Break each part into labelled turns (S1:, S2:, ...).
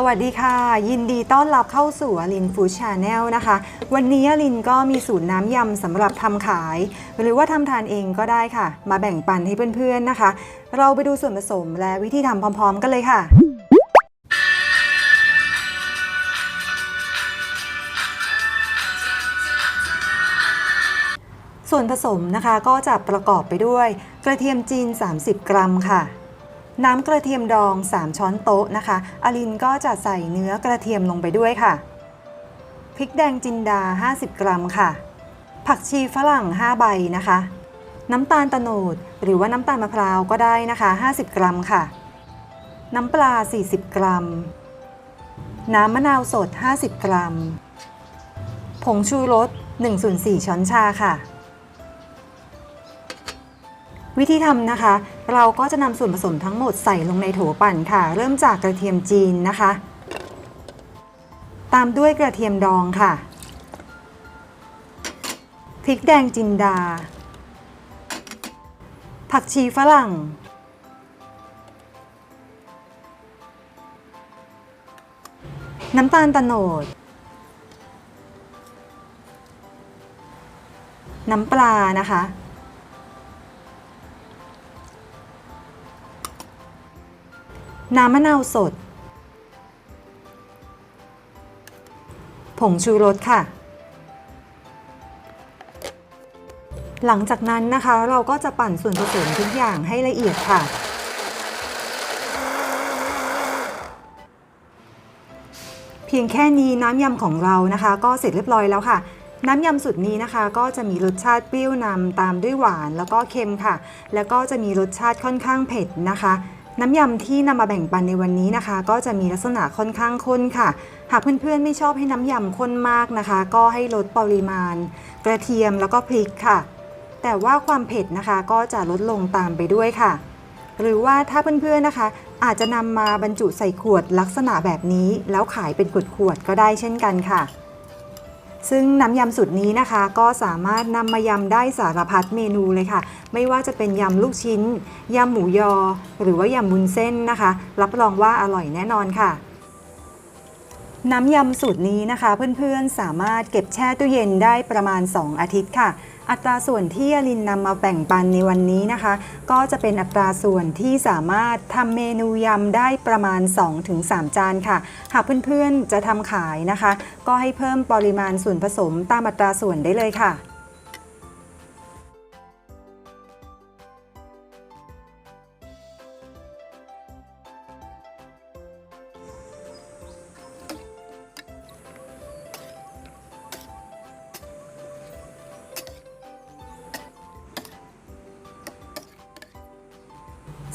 S1: สวัสดีค่ะ ยินดีต้อนรับเข้าสู่อลินฟูชาแนลนะคะ วันนี้อลินก็มีสูตรน้ำยำสำหรับทำขาย หรือว่าทำทานเองก็ได้ค่ะ มาแบ่งปันให้เพื่อนๆนะคะ เราไปดูส่วนผสมและวิธีทำพร้อมๆ กันเลยค่ะ ส่วนผสมนะคะก็จะประกอบไปด้วย กระเทียมจีน 30 กรัมค่ะ น้ำกระเทียมดอง 3 ช้อนโต๊ะนะคะอลินก็จะใส่เนื้อกระเทียมลงไปด้วยค่ะ พริกแดงจินดา 50 กรัมค่ะ ผักชีฝรั่ง 5 ใบนะคะ น้ำตาลตะโนดหรือว่าน้ำตาลมะพร้าวก็ได้นะคะ 50 กรัมค่ะ น้ำปลา 40 กรัม น้ำมะนาวสด 50 กรัม ผงชูรส1ส่วน4ช้อนชาค่ะ วิธีทำนะคะ เราก็จะนำส่วนผสมทั้งหมดใส่ลงในโถปั่นค่ะ เริ่มจากกระเทียมจีนนะคะ ตามด้วยกระเทียมดองค่ะพริกแดงจินดา ผักชีฝรั่ง น้ำตาลตะโนด น้ำปลานะคะ น้ำมะนาวสด ผงชูรสค่ะ หลังจากนั้นนะคะเราก็จะปั่นส่วนผสมทุกอย่างให้ละเอียดค่ะ เพียงแค่นี้น้ำยำของเรานะคะก็เสร็จเรียบร้อยแล้วค่ะน้ำยำสุดนี้นะคะก็จะมีรสชาติเปรี้ยวนำตามด้วยหวานแล้วก็เค็มค่ะ แล้วก็จะมีรสชาติค่อนข้างเผ็ดนะคะ น้ำยำที่นำมาแบ่งปันในวันนี้นะคะ ก็จะมีลักษณะค่อนข้างข้นค่ะ หากเพื่อนๆไม่ชอบให้น้ำยำข้นมากนะคะ ก็ให้ลดปริมาณ กระเทียมแล้วก็พริกค่ะ แต่ว่าความเผ็ดนะคะก็จะลดลงตามไปด้วยค่ะ หรือว่าถ้าเพื่อนๆนะคะ อาจจะนำมาบรรจุใส่ขวดลักษณะแบบนี้ แล้วขายเป็นขวดๆก็ได้เช่นกันค่ะ ซึ่งน้ำยำสูตรนี้นะคะก็สามารถนำมายำได้สารพัดเมนูเลยค่ะ ไม่ว่าจะเป็นยำลูกชิ้นยำหมูยอ หรือว่ายำบุญเส้นนะคะ รับรองว่าอร่อยแน่นอนค่ะ น้ำยำสูตรนี้นะคะ เพื่อนๆสามารถเก็บแช่ตู้เย็นได้ประมาณ 2 อาทิตย์ค่ะ อัตราส่วนที่อลินนำมาแบ่งปันในวันนี้นะคะ ก็จะเป็นอัตราส่วนที่สามารถทำเมนูยำได้ประมาณ 2-3 จานค่ะ หากเพื่อนๆจะทำขายนะคะ ก็ให้เพิ่มปริมาณส่วนผสมตามอัตราส่วนได้เลยค่ะ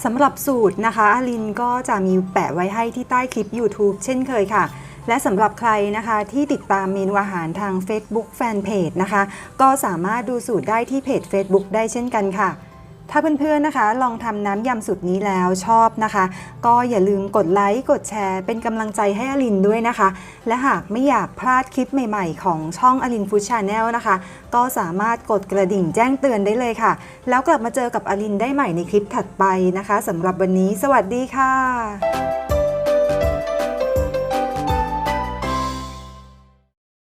S1: สำหรับสูตรนะคะอลินก็จะมีแปะไว้ให้ที่ใต้คลิป YouTube เช่นเคยค่ะ และสำหรับใครนะคะที่ติดตามเมนูอาหารทาง Facebook Fanpage นะคะ ก็สามารถดูสูตรได้ที่เพจ Facebook ได้เช่นกันค่ะ ถ้าเพื่อนๆนะคะ ลองทำน้ำยำสูตรนี้แล้วชอบนะคะ ก็อย่าลืมกดไลค์กดแชร์ เป็นกำลังใจให้อลินด้วยนะคะ และหากไม่อยากพลาดคลิปใหม่ๆ ของช่องอลินฟู้ดชาแนลนะคะ ก็สามารถกดกระดิ่งแจ้งเตือนได้เลยค่ะ แล้วกลับมาเจอกับอลินได้ใหม่ในคลิปถัดไปนะคะสำหรับวันนี้ สวัสดีค่ะ